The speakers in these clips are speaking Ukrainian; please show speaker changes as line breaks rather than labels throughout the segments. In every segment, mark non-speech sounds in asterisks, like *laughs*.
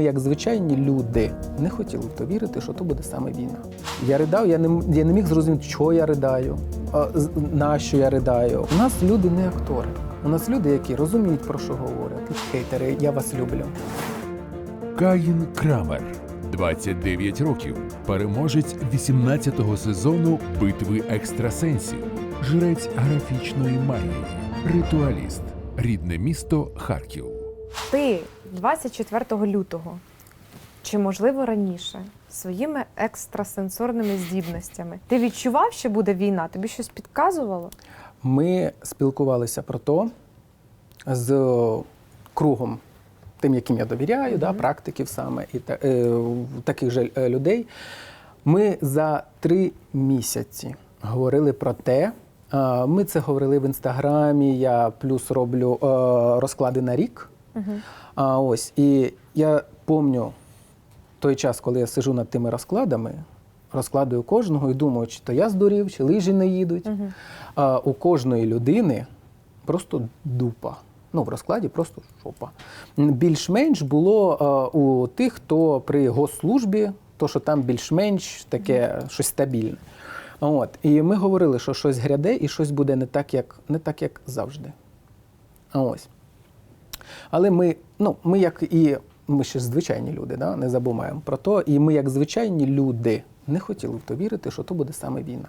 ми, як звичайні люди, не хотіли в то вірити, що то буде саме війна. Я ридав, я не, я не міг зрозуміти, що я ридаю, на що я ридаю. У нас люди не актори. У нас люди, які розуміють, про що говорять. Хейтери, я вас люблю.
Каїн Крамер, 29 років, переможець 18-го сезону битви екстрасенсів, жрець графічної магії, ритуаліст, рідне місто Харків.
Ти 24 лютого, чи можливо раніше, своїми екстрасенсорними здібностями, ти відчував, що буде війна? Тобі щось підказувало?
Ми спілкувалися про то з кругом, тим, яким я довіряю, да, практиків саме і та, е, таких же е, людей. Ми за три місяці говорили про те. Ми це говорили в інстаграмі. Я плюс роблю е, розклади на рік. А ось і я пам'ятаю той час, коли я сижу над тими розкладами, розкладую кожного і думаю, чи то я здурів, чи лижі не їдуть. А, у кожної людини просто дупа. Ну, в розкладі просто шопа. Більш-менш було а, у тих, хто при госслужбі, то що там більш-менш таке щось стабільне. От. І ми говорили, що щось гряде і щось буде не так, як, не так, як завжди. Ось. Але ми, ну, ми як і ми ще звичайні люди, да? не забуваємо про то. І ми, як звичайні люди, не хотіли в то вірити, що то буде саме війна.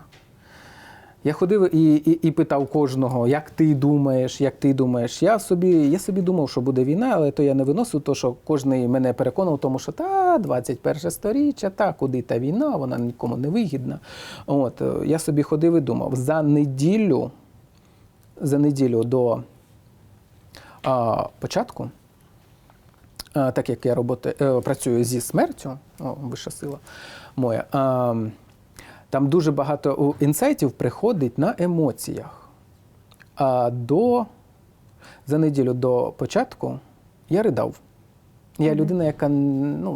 Я ходив і, і, і питав кожного, як ти думаєш, як ти думаєш. Я собі, я собі думав, що буде війна, але то я не виносив, то що кожен мене переконав, в тому що та 21 сторіччя, та куди та війна, вона нікому не вигідна. От е, я собі ходив і думав, за неділю, за неділю до а, початку, так як я роботи, е, працюю зі смертю, о, вища сила моя, а, там дуже багато інсайтів приходить на емоціях. А до, за неділю до початку я ридав. Я людина, яка ну,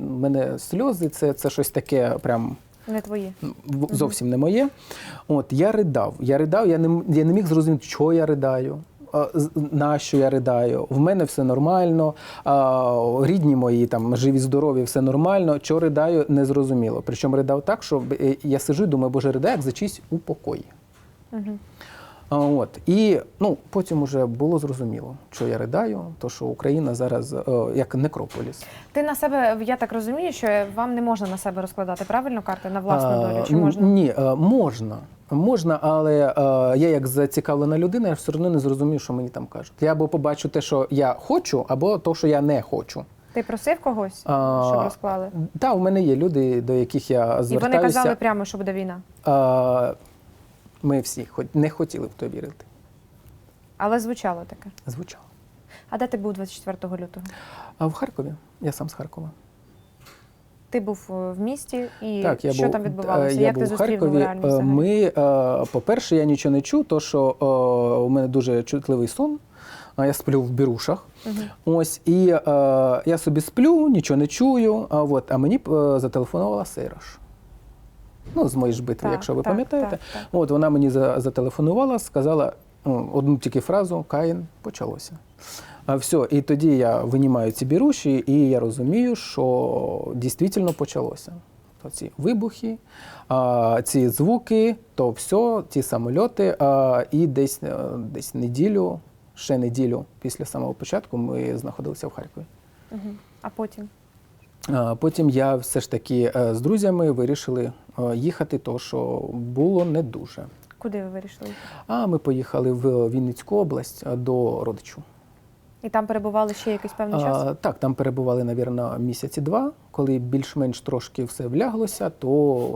в мене сльози, це, це щось таке прям
Не твої.
в- зовсім не моє. От я ридав. Я ридав, я не, я не міг зрозуміти, що я ридаю. На що я ридаю? В мене все нормально, рідні мої там живі, здорові, все нормально. Чого ридаю, не зрозуміло. Причому ридав так, що е, я сижу і думаю, боже, ридаю, як за чийсь у покої. А, От і ну потім уже було зрозуміло, що я ридаю, то що Україна зараз е, як некрополіс.
Ти на себе, я так розумію, що вам не можна на себе розкладати правильно карти на власну
А,
долю? Чи можна?
Ні, е, можна. Можна, але е, я як зацікавлена людина, я все одно не зрозумію, що мені там кажуть. Я або побачу те, що я хочу, або то, що я не хочу.
Ти просив когось,
А,
щоб розклали?
Так, у мене є люди, до яких я
І вони казали прямо, що буде війна.
А, ми всі хоч- не хотіли в то вірити.
Але звучало таке.
Звучало.
А де ти був 24 лютого?
А в Харкові? Я сам з Харкова.
Ти був е, в місті і
Так, я
що
був,
там
е,
відбувалося?
Я
Як
був
ти
в
зустрів
Харкові.
його
Е,
взагалі?
Ми, по-перше, я нічого не чув, то що у мене дуже чутливий сон. Я сплю в бірушах. Ось, і я собі сплю, нічого не чую. А, от, а мені зателефонувала Сейрош. Ну, з моєї ж битви,
Так,
якщо ви
так,
пам'ятаєте.
так, так.
От вона мені зателефонувала, сказала ну, одну тільки фразу Каїн почалося. А все, і тоді я винімаю ці біруші, і я розумію, що дійсно почалося. То ці вибухи, а, ці звуки, то все, ті самольоти. А, і десь, е, десь неділю, ще неділю після самого початку ми знаходилися в Харкові.
Мгм. А потім?
А, Потім я все ж таки е, з друзями вирішили їхати, то що було не дуже.
Куди ви вирішили?
А ми поїхали в Вінницьку область е, до родичу.
І там перебували ще якийсь певний час?
А, так, там перебували, мабуть, місяці два. Коли більш-менш трошки все вляглося, то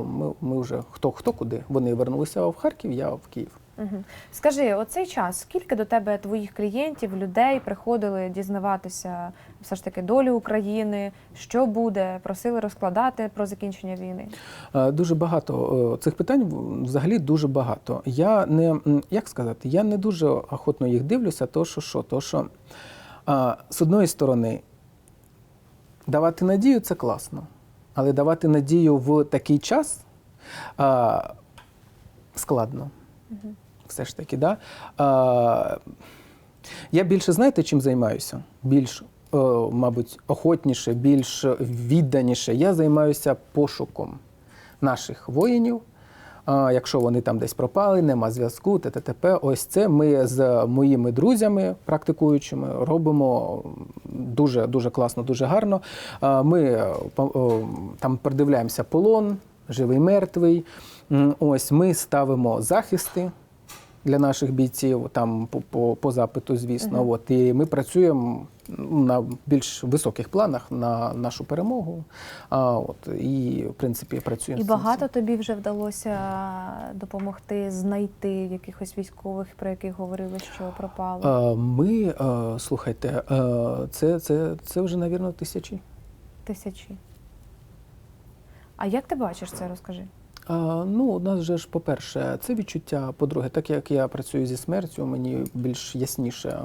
ми, ми вже хто хто куди. Вони вернулися в Харків, я в Київ.
Угу. Скажи, оцей час, скільки до тебе твоїх клієнтів, людей приходили дізнаватися все ж таки долю України, що буде, просили розкладати про закінчення війни?
Е, Дуже багато е, цих питань взагалі дуже багато. Я не як сказати, я не дуже охотно їх дивлюся, то що що, то що а, з одної сторони давати надію це класно, але давати надію в такий час а, складно. Все ж таки, да? А, я більше знаєте, чим займаюся? Більш е, мабуть, охотніше, більш відданіше я займаюся пошуком наших воїнів. Якщо вони там десь пропали, нема зв'язку, ттп. Ось це ми з моїми друзями, практикуючими, робимо дуже дуже класно, дуже гарно. Ми е, там передивляємося полон, живий, мертвий. Ось ми ставимо захисти для наших бійців, там по, по, по запиту, звісно. От, і ми працюємо на більш високих планах на нашу перемогу. А, от, і, в принципі, працюємо.
І багато тобі вже вдалося допомогти знайти якихось військових, про яких говорили, що пропали.
Ми, слухайте, це, це, це вже, навірно, тисячі.
Тисячі. А як ти бачиш це, розкажи?
А, ну, у нас же ж, по-перше, це відчуття. По-друге, так як я працюю зі смертю, мені більш ясніше.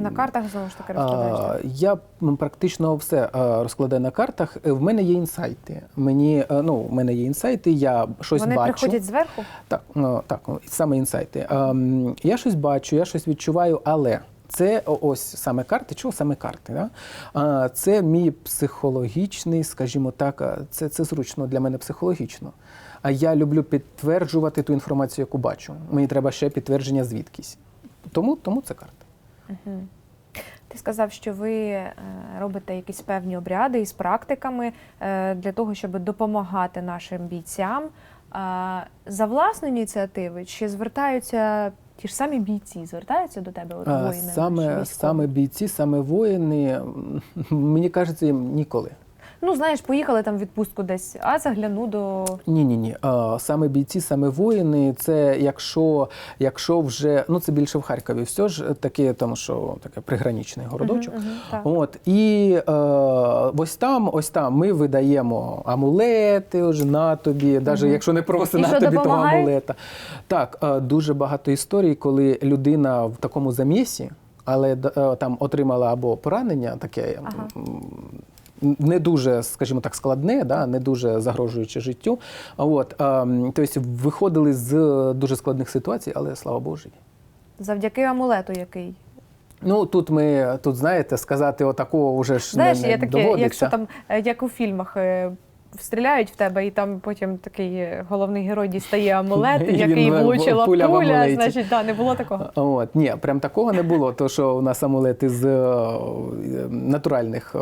На картах знову ж таки розкладаєш.
А. Я практично все розкладаю на картах. Е, В мене є інсайти. Мені е, ну, в мене є інсайти, я щось
Вони
бачу.
приходять зверху?
Так, ну, так, ну, саме інсайти. Я щось бачу, я щось відчуваю, але це ось саме карти. Чого саме карти? Да? Це мій психологічний, скажімо так, це, це зручно для мене психологічно. А я люблю підтверджувати ту інформацію, яку бачу. Мені треба ще підтвердження звідкись. Тому, тому це карти.
Мгм. Ти сказав, що ви е, робите якісь певні обряди із практиками е, для того, щоб допомагати нашим бійцям. За власну ініціативи чи звертаються ті ж самі бійці, звертаються до тебе от воїни?
саме, саме бійці, саме воїни, мені кажеться, їм ніколи.
Ну, знаєш, поїхали там в відпустку десь, а загляну до
Ні, ні, ні. Саме бійці, саме воїни. Це якщо, якщо вже ну це більше в Харкові, все ж таке, тому що таке приграничний городочок.
Мгм, мгм, так.
От і е, ось там, ось там ми видаємо амулети вже на тобі, навіть
Мгм.
якщо не просто
І
на тобі того амулета. Так, е, дуже багато історій, коли людина в такому замісі, але е, там отримала або поранення таке.
Ага.
Не дуже, скажімо так, складне, да, не дуже загрожуюче життю. От, тобто виходили з дуже складних ситуацій, але слава Богу, живі.
завдяки амулету, який.
Ну тут ми тут знаєте, сказати отакого вже ж
Знаєш,
не, не
є таке,
доводиться.
якщо там, е, як у фільмах, е, стріляють в тебе, і там потім такий е, головний герой дістає амулет, *laughs* який влучила
пуля
пуля, значить, да, не було такого.
От ні, прям такого не було. То що у нас амулети з натуральних.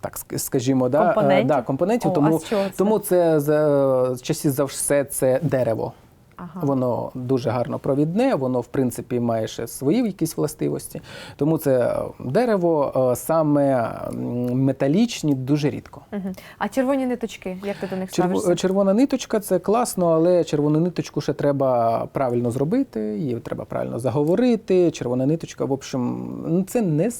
Так скажімо, да, е,
Компонентів?
да, компонентів.
О,
тому,
а з чого це?
тому це за часів за все це дерево.
Ага.
Воно дуже гарно провідне, воно в принципі має ще свої якісь властивості. Тому це е, дерево е, саме металічні дуже рідко.
Мгм. А червоні ниточки, як ти до них ставишся?
червона ниточка це класно, але червону ниточку ще треба правильно зробити, її треба правильно заговорити. Червона ниточка, в общем, ну, це не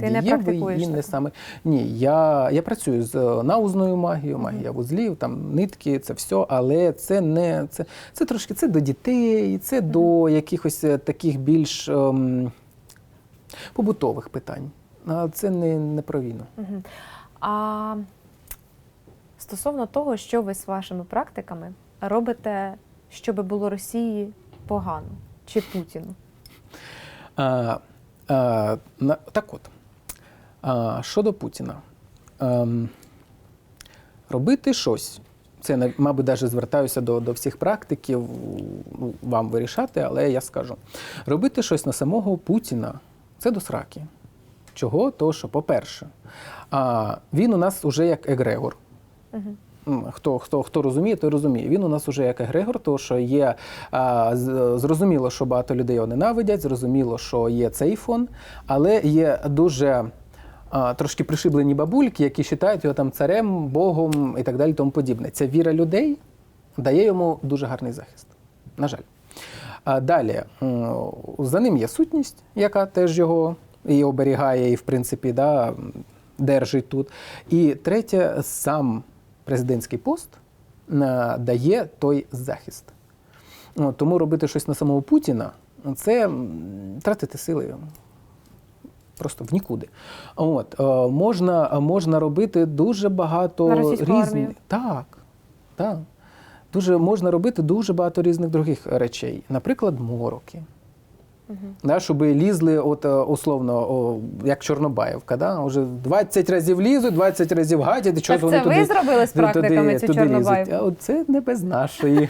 Ти не
дієвий
практикуєш
і не саме. Ні, я, я працюю з е, наузною магією, магія вузлів, там нитки, це все, але це не це, це трошки це до дітей, це до якихось е, таких більш ем, побутових питань. Це не, не про війну.
А стосовно того, що ви з вашими практиками робите, щоб було Росії погано чи Путіну?
А, а, так от, а, щодо Путіна, ем, робити щось. Це, на- мабуть, навіть звертаюся до, до всіх практиків, ну, вам вирішати, але я скажу. Робити щось на самого Путіна це до сраки. Чого? Тому що, по-перше, а, він у нас уже як егрегор. Хто, хто, хто розуміє, той розуміє. Він у нас уже як егрегор, тому що є а, зрозуміло, що багато людей його ненавидять, зрозуміло, що є цей фон, але є дуже трошки пришиблені бабульки, які вважають його там царем, Богом і так далі, тому подібне. Ця віра людей дає йому дуже гарний захист. На жаль. Далі за ним є сутність, яка теж його і оберігає, і в принципі да, держить тут. І третє, сам президентський пост дає той захист. Тому робити щось на самого Путіна це тратити сили. Просто в нікуди. От, е, можна, можна робити дуже багато різних. Так, так. Дуже можна робити дуже багато різних других речей. Наприклад, мороки. Да, щоб лізли, от е, условно, о, як Чорнобаївка, да? вже 20 разів лізуть, 20 разів гатять, і чого
Так
вони
це ви зробили з практиками цю
туди лізуть.
Чорнобаївку?
Це не без нашої.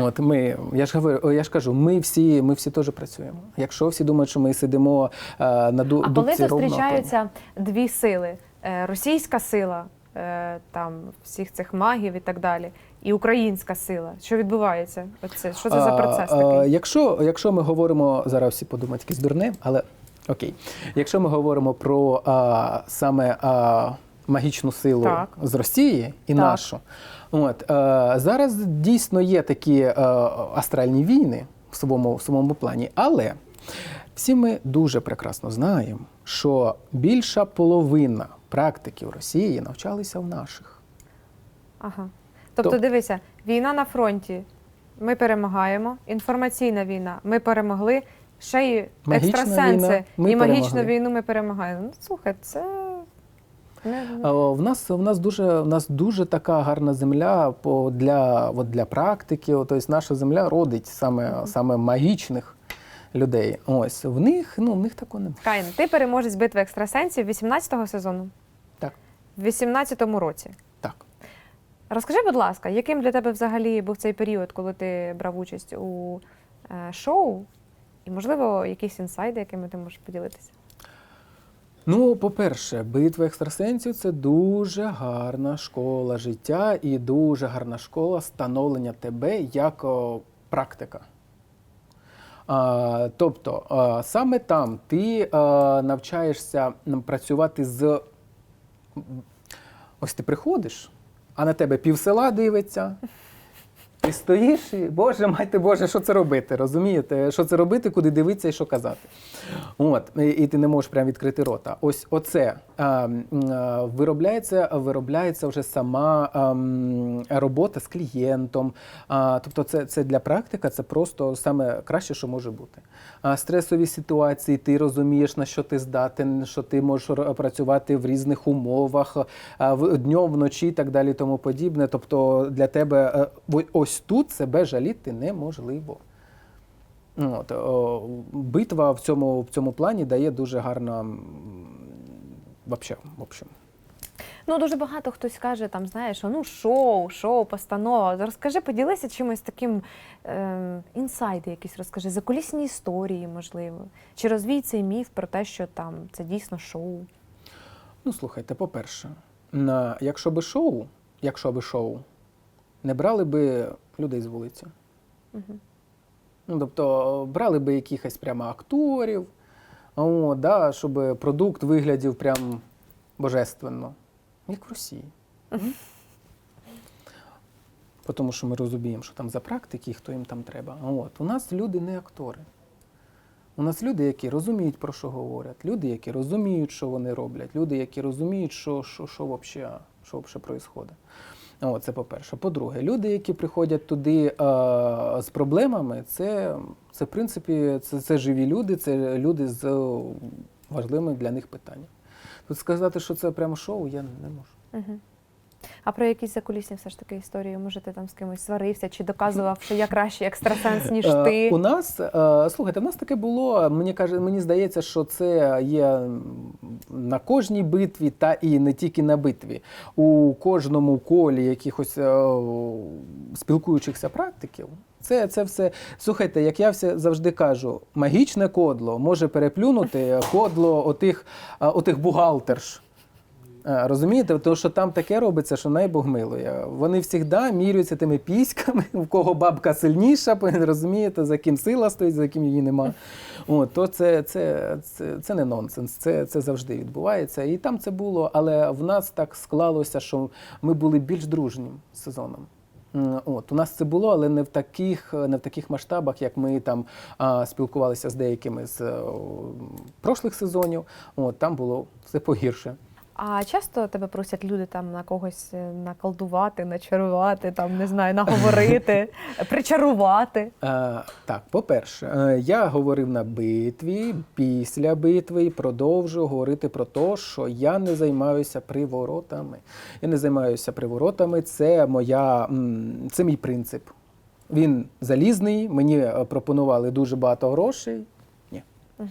От ми, я ж говорю, я ж кажу, ми всі, ми всі теж працюємо. Якщо всі думають, що ми сидимо е, на ду,
А коли
дубці ровно, то-
зустрічаються дві сили: е, російська сила е, там всіх цих магів і так далі, і українська сила, що відбувається? Оце що це за процес
А, а,
такий?
Якщо, якщо ми говоримо, зараз всі подумають якесь дурне, але окей. Якщо ми говоримо про а, саме а, магічну силу
Так.
з Росії і
Так.
нашу, от, а, зараз дійсно є такі а, астральні війни в своєму, в своєму плані, але всі ми дуже прекрасно знаємо, що більша половина практиків Росії навчалися в наших.
Ага. Тобто,
То-
дивися, війна на фронті. Ми перемагаємо. Інформаційна війна. Ми перемогли. Ще й екстрасенси
війна, ми
і магічну
перемогли.
війну ми перемагаємо. Ну, слухай, це
В нас, в нас дуже в нас дуже така гарна земля по для, от для практики. Тобто наша земля родить саме, саме магічних людей. Ось в них, ну в них такого немає.
Каїн, ти переможець битви екстрасенсів 18-го сезону
Так,
в 18-му році.
так.
Розкажи, будь ласка, яким для тебе взагалі був цей період, коли ти брав участь у е, шоу? І, можливо, якісь інсайди, якими ти можеш поділитися?
Ну, по-перше, битва екстрасенсів це дуже гарна школа життя і дуже гарна школа становлення тебе як о, практика. А, тобто, а, саме там ти а, навчаєшся працювати з. Ось ти приходиш, а на тебе пів села дивиться. Ти стоїш і, Боже, майте Боже, що це робити? Розумієте? Що це робити, куди дивитися і що казати. От, і, і ти не можеш прямо відкрити рота. Ось оце виробляється, виробляється вже сама а, робота з клієнтом. Тобто, це, це для практика, це просто саме краще, що може бути. Стресові ситуації, ти розумієш, на що ти здатен, що ти можеш працювати в різних умовах, а, в- днем, вночі і так далі, тому подібне. Тобто для тебе е, ось тут себе жаліти неможливо. От, о, битва в цьому, в цьому плані дає дуже гарна. Вообще, в общем.
Ну, дуже багато хтось каже, там, знаєш, ну, шоу, шоу, постанова. Розкажи, поділися чимось таким е, інсайди якісь розкажи, закулісні історії, можливо. Чи розвій цей міф про те, що там це дійсно шоу?
Ну, слухайте, по-перше, на, якщо би шоу, якщо би шоу, не брали би людей з вулиці.
Мгм.
Ну, тобто брали би якихось прямо акторів, о, да, щоб продукт виглядів прям божественно, як в Росії. Тому що ми розуміємо, що там за практики, хто їм там треба. От. У нас люди не актори. У нас люди, які розуміють, про що говорять, люди, які розуміють, що вони роблять, люди, які розуміють, що, що, що взагалі що происходить. О, це по-перше. По-друге, люди, які приходять туди е, з проблемами, це, це в принципі це, це живі люди, це люди з важливими для них питаннями. Тут сказати, що це прямо шоу, я не можу.
Угу. А про якісь закулісні все ж таки історії? Може, ти там з кимось сварився чи доказував, що я кращий екстрасенс, ніж
Е,
ти?
У нас, е, слухайте, у нас таке було. Мені каже, мені здається, що це є на кожній битві, та і не тільки на битві. У кожному колі якихось е, спілкуючихся практиків. Це, це все. Слухайте, як я все завжди кажу, магічне кодло може переплюнути кодло отих, отих бухгалтерш. Е, Розумієте, тому що там таке робиться, що найбог милує. Вони завжди міряються тими піськами, *laughs* у кого бабка сильніша, *laughs* розумієте, за ким сила стоїть, за ким її нема. От, то це, це, це, це не нонсенс, це, це завжди відбувається. І там це було, але в нас так склалося, що ми були більш дружнім сезоном. От, у нас це було, але не в таких, не в таких масштабах, як ми там а, спілкувалися з деякими з е, прошлих сезонів. От, там було все погірше.
А часто тебе просять люди там на когось е, наколдувати, начарувати, там не знаю, наговорити, *laughs* причарувати.
Е, так, по-перше, е, я говорив на битві, після битви і продовжую говорити про те, що я не займаюся приворотами. Я не займаюся приворотами, це моя це мій принцип він залізний, мені пропонували дуже багато грошей. Ні.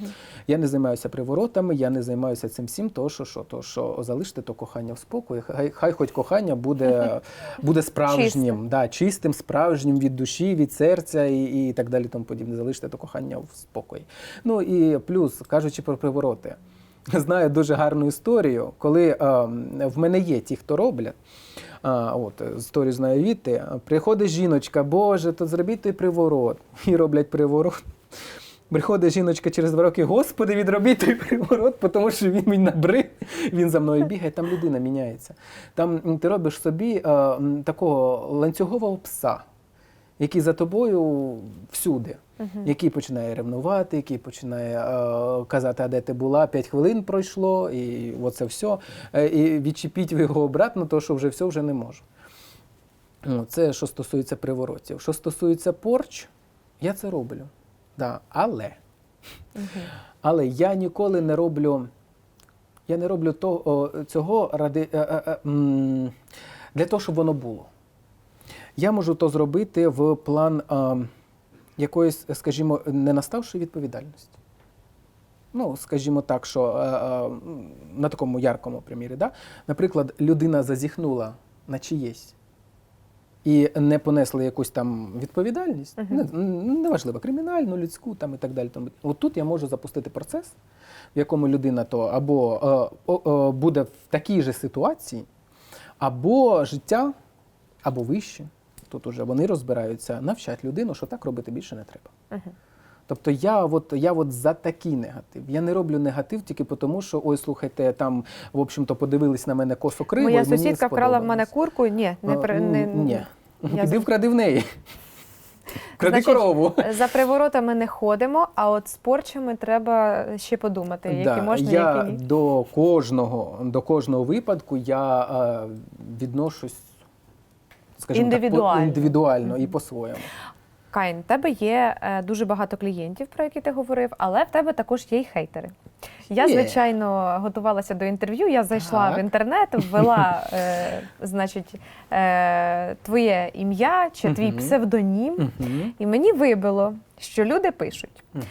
Я не займаюся приворотами, я не займаюся цим всім, то що, що, то, що залиште то кохання в спокої. Хай, хай хоч кохання буде, *laughs* буде справжнім, да, чистим, справжнім від душі, від серця і, і так далі. Тому подібне. Залиште то кохання в спокої. Ну і плюс, кажучи про привороти, знаю дуже гарну історію, коли е, в мене є ті, хто роблять. А, от, е, історію знаю відти. Приходить жіночка, Боже, то зробіть той приворот. *laughs* І роблять приворот. Приходить жіночка через два роки, Господи, відробіть той приворот, тому що він мені набрив, він за мною бігає, там людина міняється. Там ти робиш собі е, такого ланцюгового пса, який за тобою всюди, який починає ревнувати, який починає е, казати, а де ти була, п'ять хвилин пройшло, і оце все. Е, і відчепіть його обратно, то що вже все вже не можу. Ну, Це що стосується приворотів. Що стосується порч, я це роблю. Да. Але, але я ніколи не роблю. Я не роблю того, цього ради, е, е, е, для того, щоб воно було. Я можу то зробити в план якоїсь, скажімо, не наставшої відповідальності. Ну, скажімо так, що на такому яркому примірі, да? наприклад, людина зазіхнула на чиєсь і не понесли якусь там відповідальність, не, н- неважливо, кримінальну, людську там і так далі. Тому от тут я можу запустити процес, в якому людина то або е, е, буде в такій же ситуації, або життя, або вище. Тут уже вони розбираються, навчать людину, що так робити більше не треба. Тобто я от, я от за такий негатив. Я не роблю негатив тільки тому, що ой, слухайте, там, в общем-то, подивились на мене косо криво.
Моя сусідка вкрала в мене курку. Ні, не,
А,
не,
Ні. *laughs*
Я
Піди вкради в неї. *laughs* Кради
Значить,
корову.
За приворотами не ходимо, а от з порчами треба ще подумати, які
Да,
можна,
я
які ні.
до кожного, до кожного випадку я е, відношусь, скажімо так,
Індивідуально.
по, індивідуально і по-своєму.
Кайн, в тебе є е, дуже багато клієнтів, про які ти говорив, але в тебе також є й хейтери. Я, звичайно, готувалася до інтерв'ю. Я зайшла
Так.
в інтернет, ввела е, *laughs* значить, е, твоє ім'я чи твій псевдонім,
Угу.
і мені вибило, що люди пишуть:
Угу.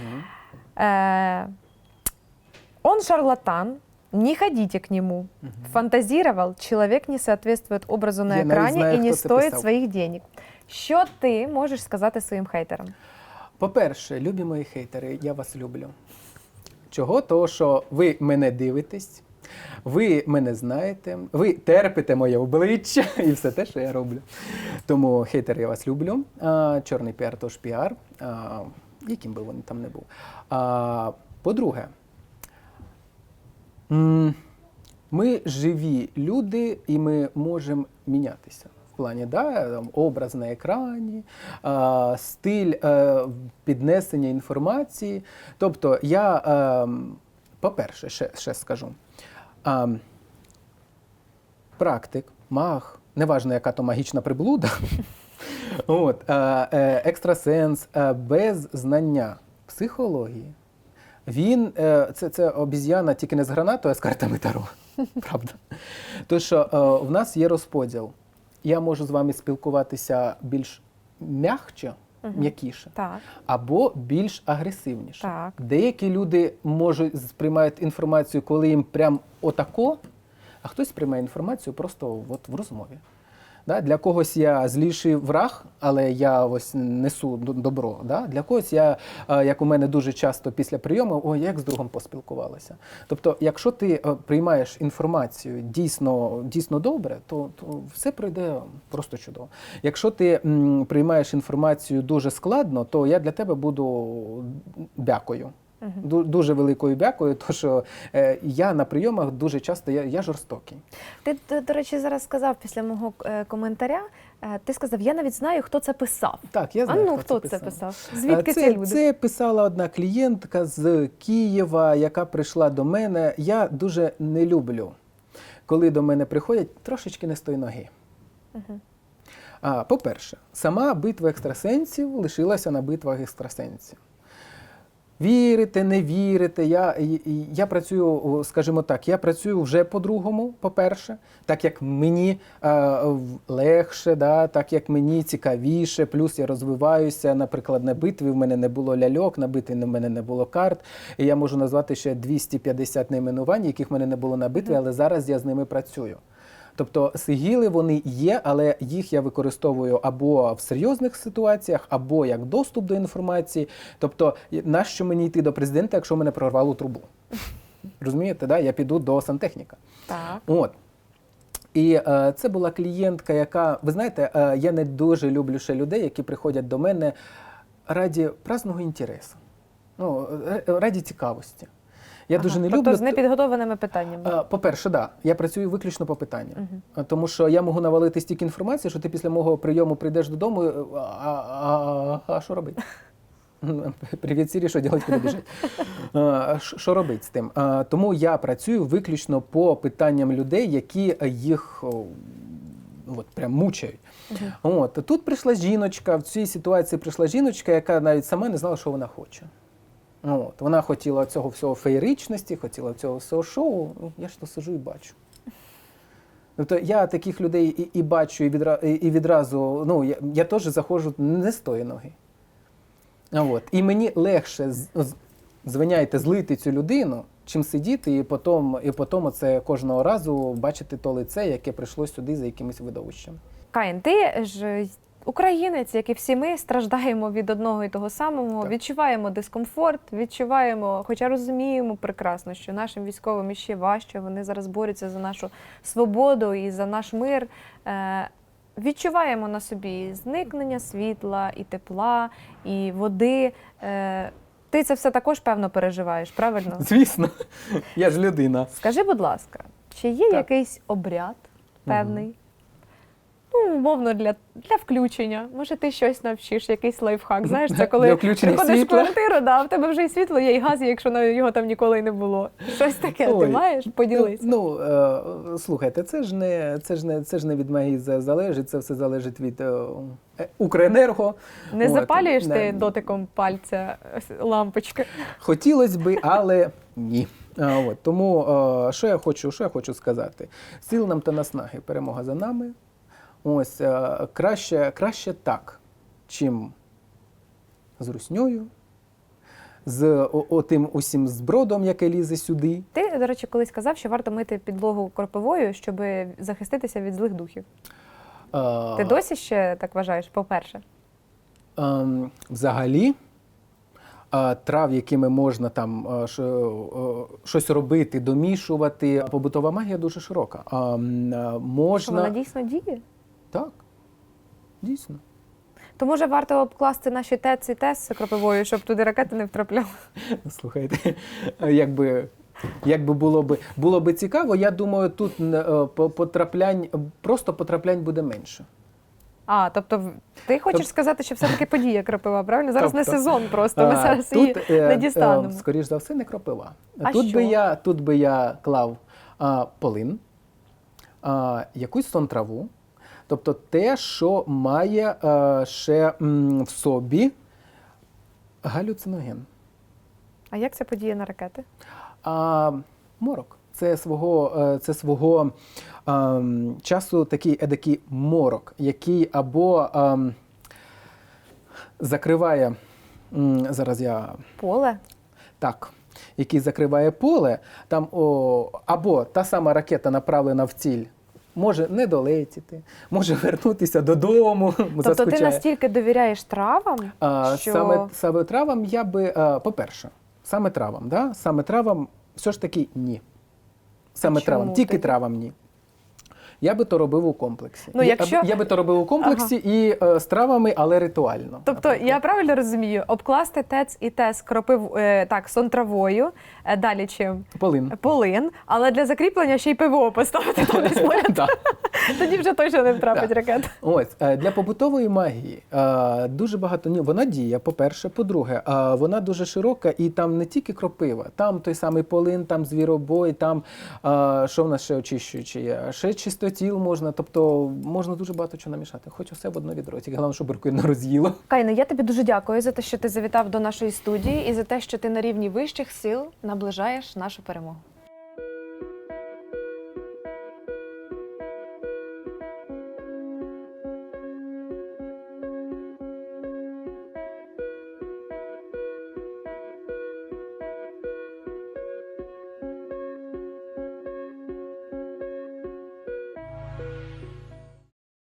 э, он шарлатан, не ходите к нему. Фантазировал, человек не соответствует образу на
Я знаю,
і не
це
стоїть своїх денег. Що ти можеш сказати своїм хейтерам?
По-перше, любі мої хейтери, я вас люблю. Чого? Того, що ви мене дивитесь, ви мене знаєте, ви терпите моє обличчя *laughs* і все те, що я роблю. Тому хейтери, я вас люблю. А, чорний піар тож піар, а, яким би він там не був. А, по-друге, ми живі люди, і ми можемо мінятися. Плані да, там, образ на екрані, а, стиль е, піднесення інформації. Тобто, я, е, по-перше, ще, ще скажу. А, практик, маг, неважно, яка то магічна приблуда, *laughs* от, е, е, екстрасенс е, без знання психології. Він е, це, це обіз'яна тільки не з гранатою, а з картами Таро. *laughs* Правда. Що е, в нас є розподіл. Я можу з вами спілкуватися більш м'якче, м'якіше,
Так,
або більш агресивніше.
Так.
Деякі люди можуть сприймають інформацію, коли їм прям отако, а хтось сприймає інформацію просто от в розмові. Да? Для когось я зліший враг, але я ось несу добро. Да? Для когось я, е, як у мене дуже часто після прийому, ой, як з другом поспілкувалася. Тобто, якщо ти е, приймаєш інформацію дійсно, дійсно добре, то, то все пройде просто чудово. Якщо ти м, приймаєш інформацію дуже складно, то я для тебе буду бякою. Ду- Дуже великою бякою, *laughs* тому що е, я на прийомах дуже часто я, я жорстокий.
ти, до речі, зараз сказав після мого е, коментаря. е, ти сказав, я навіть знаю, хто це писав.
Так, я
а ну
хто,
хто
це
це
писав.
писав? Звідки
Е,
ці
це,
люди?
Це писала одна клієнтка з Києва, яка прийшла до мене. Я дуже не люблю, коли до мене приходять трошечки не з тої ноги. А, по-перше, сама битва екстрасенсів лишилася на битвах екстрасенсів. Вірите, не вірите. Я, я працюю, скажімо так, я працюю вже по-другому, по-перше, так як мені е, легше, да, так як мені цікавіше, плюс я розвиваюся. Наприклад, на битві в мене не було ляльок, на битві в мене не було карт. І я можу назвати ще 250 найменувань, яких в мене не було на битві, але зараз я з ними працюю. Тобто сигіли вони є, але їх я використовую або в серйозних ситуаціях, або як доступ до інформації. Тобто, нащо мені йти до президента, якщо мене прорвало трубу? Розумієте, да? я піду до сантехніка.
Так.
От. І е, це була клієнтка, яка, ви знаєте, е, я не дуже люблю ще людей, які приходять до мене раді праздного інтересу, ну, е, раді цікавості. Я
Ага.
дуже не
тобто
люблю.
з непідготованими питаннями.
Е, По-перше, да, я працюю виключно по питанням. Е, Тому що я можу навалити стільки інформації, що ти після мого прийому прийдеш додому, е, а, а, а, а що робити? *laughs* Привіт, Сірі, що робити, куди біжить? Що робити з тим? Тому я працюю виключно по питанням людей, які їх от, прям мучають. От, тут прийшла жіночка, в цій ситуації прийшла жіночка, яка навіть сама не знала, що вона хоче. От, вона хотіла цього всього феєричності, хотіла цього всього шоу. Ну, Я ж то сижу і бачу. Тобто я таких людей і, і бачу, і, відра, і, відразу, ну, я, я теж заходжу не з тої ноги. А От. І мені легше, звиняйте, злити цю людину, чим сидіти і потім, і потім це кожного разу бачити то лице, яке прийшло сюди за якимось видовищем.
Каїн, ти ж українець, як і всі ми, страждаємо від одного і того самого,
Так.
відчуваємо дискомфорт, відчуваємо, хоча розуміємо прекрасно, що нашим військовим іще важче, вони зараз борються за нашу свободу і за наш мир. Е, Відчуваємо на собі зникнення світла, і тепла, і води. Е, Ти це все також певно переживаєш, правильно? *laughs*
Звісно, я ж людина.
Скажи, будь ласка, чи є
Так.
якийсь обряд певний? Ну, умовно, для, для включення. Може, ти щось навчиш, якийсь лайфхак. Знаєш, це коли приходиш в квартиру, да, в тебе вже і світло є, і газ, є, якщо на- його там ніколи й не було. Щось таке ти маєш? Поділись.
Ну, е, слухайте, це ж не це ж не це ж не від магії залежить, це все залежить від е, е, Укренерго.
не
От,
запалюєш
не-
ти дотиком пальця лампочки.
Хотілося би, але ні. А, от, тому що я хочу, що я хочу сказати? Сил нам та наснаги, перемога за нами. Ось е, краще, краще так, чим з русньою, з отим усім збродом, яке лізе сюди.
Ти, до речі, колись казав, що варто мити підлогу кропивою, щоб захиститися від злих духів.
Е,
Ти досі ще так вважаєш, по-перше?
Ем, взагалі, е, трав, якими можна там що- щось робити, домішувати, побутова магія дуже широка. Ем, е,
вона дійсно діє?
Так, дійсно.
То може варто обкласти наші ТЕЦ і ТЕС кропивою, щоб туди ракети не втрапляли?
Слухайте, якби. Якби було би було би цікаво, я думаю, тут е, потраплянь, просто потраплянь буде менше.
А, тобто ти хочеш
Тоб-
сказати, що все-таки подія кропива, правильно? Зараз не
Тобто,
сезон просто, ми зараз її
е,
не
е,
дістанемо.
Скоріш за все, не кропива.
А
тут, би я, тут би я клав а, полин, а, якусь сон траву, тобто те, що має а, ще м, в собі галюциноген.
А як це подіє на ракети?
А, морок. Це свого, е, це свого ем, часу такий едакий морок, який або ем, закриває. Зараз я
Поле?
так, який закриває поле, там о, або та сама ракета направлена в ціль. Може не долетіти, може вернутися додому. *laughs*
Тобто ти настільки довіряєш травам,
А,
що
Саме, саме травам я би, по-перше, саме травам, да? саме травам все ж таки ні. Саме
чому
травам, тільки
ти?
травам ні. Я би то робив у комплексі.
Ну, якщо-
я би то робив у комплексі і е, з травами, але ритуально.
Тобто,
наприклад.
я правильно розумію, обкласти ТЕЦ і ТЕС кропив е, так, сон травою, е, далі чим?
Полин.
Полин, але для закріплення ще й пиво поставити *laughs* там десь поряд. Тоді вже точно не втрапить ракета.
Ось е, для побутової магії е, дуже багато ні, вона діє. По-перше, по-друге, е, вона дуже широка, і там не тільки кропива, там той самий полин, там звіробой, там що в нас ще очищуючи є, ще чистотіл можна. Тобто можна дуже багато чого намішати. Хоч усе в одно відро. Тільки головне, щоб бурку не роз'їло.
Кайна, я тобі дуже дякую за те, що ти завітав до нашої студії і за те, що ти на рівні вищих сил наближаєш нашу перемогу.